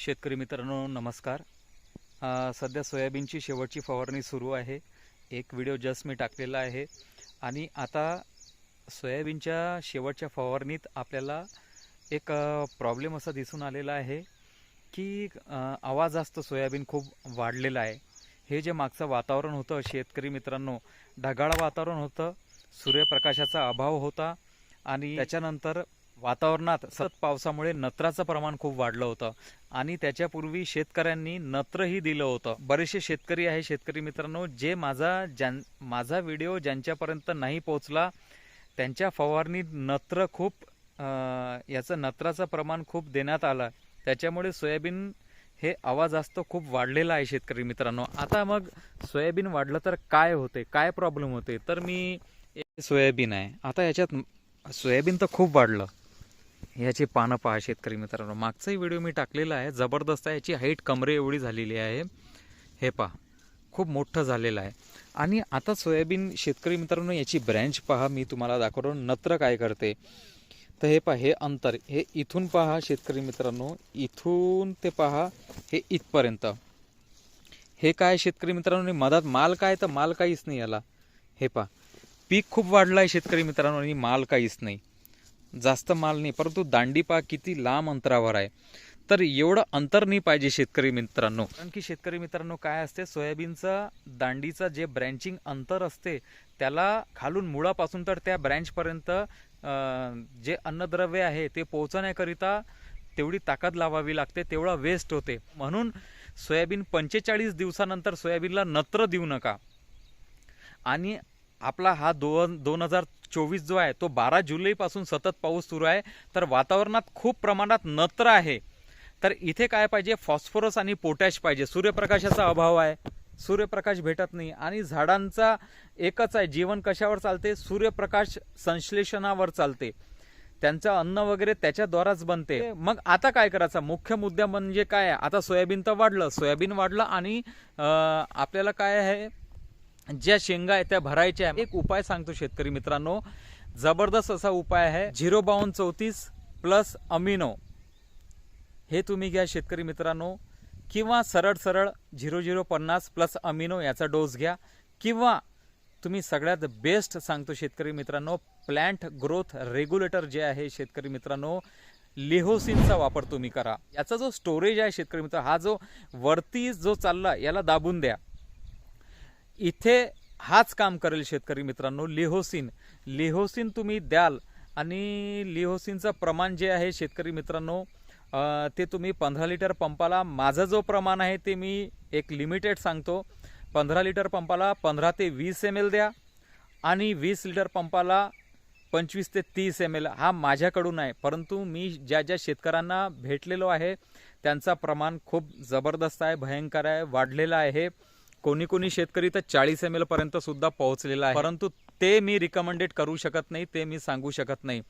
शेतकरी मित्रांनो नमस्कार. सध्या सोयाबीनची शेवटची फवारणी सुरू आहे. एक व्हिडिओ जस्ट मी टाकलेला आहे. आणि आता सोयाबीनच्या शेवटच्या फवारणीत आपल्याला एक प्रॉब्लेम असा दिसून आलेला आहे की आवाज असतो सोयाबीन खूप वाढलेला आहे. हे जे मागचं वातावरण होतं शेतकरी मित्रांनो ढगाळ वातावरण होतं सूर्यप्रकाशाचा अभाव होता आणि त्याच्यानंतर वातावरणात सतत पावसामुळे नत्राचं प्रमाण खूप वाढलं होतं. आणि त्याच्यापूर्वी शेतकऱ्यांनी नत्रही दिलं होतं. बरेचसे शेतकरी आहे शेतकरी मित्रांनो जे माझा ज्यां माझा व्हिडिओ ज्यांच्यापर्यंत नाही पोहोचला त्यांच्या फवारणीत नत्र खूप याचं नत्राचं प्रमाण खूप देण्यात आलं. त्याच्यामुळे सोयाबीन हे आवाज असतो खूप वाढलेला आहे शेतकरी मित्रांनो. आता मग सोयाबीन वाढलं तर काय होते? काय प्रॉब्लेम होते? तर मी सोयाबीन आहे. आता याच्यात सोयाबीन तर खूप वाढलं. याची पानं पहा शेतकरी मित्रांनो. मागचाही व्हिडिओ मी टाकलेला आहे. जबरदस्त आहे. याची हाईट कमरे एवढी झालेली आहे. हे पहा. खूप मोठं झालेलं आहे. आणि आता सोयाबीन शेतकरी मित्रांनो याची ब्रँच पहा. मी तुम्हाला दाखवतो. नत्र काय करते? तर हे पहा हे अंतर. हे इथून पहा शेतकरी मित्रांनो. इथून ते पहा हे इथपर्यंत. हे काय शेतकरी मित्रांनो? मधात माल काय? तर माल काहीच नाही याला. हे पहा. पीक खूप वाढलं आहे शेतकरी मित्रांनो आणि माल काहीच नाही. जास्त माल नाही परंतु दांडीपा किती लांब अंतरावर आहे. तर एवढं अंतर नाही पाहिजे शेतकरी मित्रांनो. कारण की शेतकरी मित्रांनो काय असते सोयाबीनचं दांडीचं जे ब्रँचिंग अंतर असते त्याला खालून मुळापासून तर त्या ब्रँचपर्यंत जे अन्नद्रव्य आहे ते पोहोचण्याकरिता तेवढी ताकद लावावी लागते तेवढा वेस्ट होते. म्हणून सोयाबीन पंचेचाळीस दिवसानंतर सोयाबीनला नत्र देऊ नका. आणि आपला हा दोन दोन हजार चोवीस जो आहे तो बारा जुलैपासून सतत पाऊस सुरू आहे. तर वातावरणात खूप प्रमाणात नत्र आहे. तर इथे काय पाहिजे? फॉस्फरस आणि पोटॅश पाहिजे. सूर्यप्रकाशाचा अभाव आहे. सूर्यप्रकाश भेटत नाही. आणि झाडांचा एकच आहे. जीवन कशावर चालते? सूर्यप्रकाश संश्लेषणावर चालते. त्यांचं अन्न वगैरे त्याच्याद्वाराच बनते. मग आता काय करायचं? मुख्य मुद्दा म्हणजे काय आहे? आता सोयाबीन तर वाढलं. सोयाबीन वाढलं आणि आपल्याला काय आहे? ज्या शेंगा आहेत त्या भरायच्या आहे. एक उपाय सांगतो शेतकरी मित्रांनो. जबरदस्त असा उपाय आहे. झिरो बावन्न चौतीस प्लस अमिनो. हे तुम्ही घ्या शेतकरी मित्रांनो. किंवा सरळ सरळ झिरो झिरो पन्नास प्लस अमिनो याचा डोस घ्या. किंवा तुम्ही सगळ्यात बेस्ट सांगतो शेतकरी मित्रांनो प्लॅन्ट ग्रोथ रेग्युलेटर जे आहे शेतकरी मित्रांनो लिहोसिनचा वापर तुम्ही करा. याचा जो स्टोरेज आहे शेतकरी मित्र हा जो वरती जो चालला याला दाबून द्या. इथे हाच काम करेल शेतकरी मित्रांनो लिहोसिन. लिहोसिन तुम्ही द्याल आणि लिहोसिनचं प्रमाण जे आहे शेतकरी मित्रांनो ते तुम्ही पंधरा लिटर पंपाला माझं जो प्रमाण आहे ते मी एक लिमिटेड सांगतो. पंधरा लिटर पंपाला पंधरा ते वीस एम एल द्या आणि वीस लिटर पंपाला पंचवीस ते तीस एम एल हा माझ्याकडून आहे परंतु मी ज्या ज्या शेतकऱ्यांना भेटलेलो आहे त्यांचा प्रमाण खूप जबरदस्त आहे भयंकर आहे वाढलेला आहे. कोणी कोणी शेतकरी तर चाळीस एम एल पर्यंत सुद्धा पोहोचलेला आहे. परंतु ते मी रिकमेंडेड करू शकत नाही ते मी सांगू शकत नाही.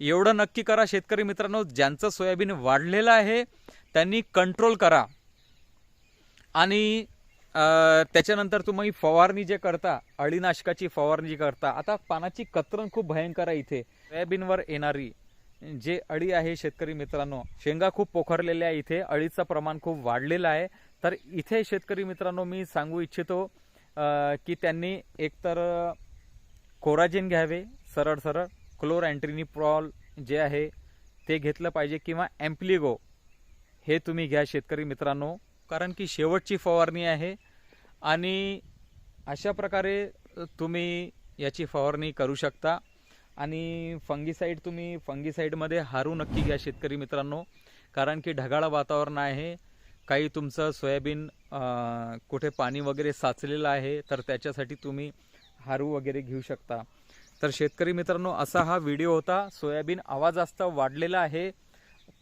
एवढं नक्की करा शेतकरी मित्रांनो ज्यांचं सोयाबीन वाढलेलं आहे त्यांनी कंट्रोल करा. आणि त्याच्यानंतर तुम्ही फवारणी जे करता अळीनाशकाची फवारणी जी करता आता पानाची कतरण खूप भयंकर आहे इथे. सोयाबीनवर येणारी जे अळी आहे शेतकरी मित्रांनो शेंगा खूप पोखरलेल्या आहे इथे अळीचं प्रमाण खूप वाढलेलं आहे. तर इथे शेतकरी मित्रांनो मी सांगू इच्छितो की त्यांनी एकतर कोराजेन घ्यावे सरळ सरळ. क्लोर अँट्रिनिप्रॉल जे आहे ते घेतलं पाहिजे किंवा ॲम्प्लिगो हे तुम्ही घ्या शेतकरी मित्रांनो कारण की शेवटची फवारणी आहे आणि अशा प्रकारे तुम्ही याची फवारणी करू शकता. आणि फंगीसाईड तुम्ही फंगीसाईडमध्ये हारू नक्की घ्या शेतकरी मित्रांनो कारण की ढगाळ वातावरण आहे. काही तुमचं सोयाबीन कुठे पाणी वगैरे साचलेलं आहे तर त्याच्यासाठी तुम्ही हारू वगैरे घेऊ शकता. तर शेतकरी मित्रांनो असा हा व्हिडिओ होता. सोयाबीन आवाज जास्त वाढलेला आहे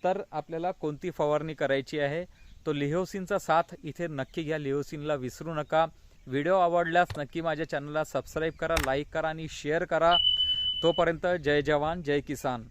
तर आपल्याला कोणती फवारणी करायची आहे तो लिहोसिनचा साथ इथे नक्की घ्या. लिहोसिनला विसरू नका. व्हिडिओ आवडल्यास नक्की माझ्या चॅनलला सबस्क्राईब करा लाईक करा आणि शेअर करा. तोपर्यंत जय जवान जय किसान.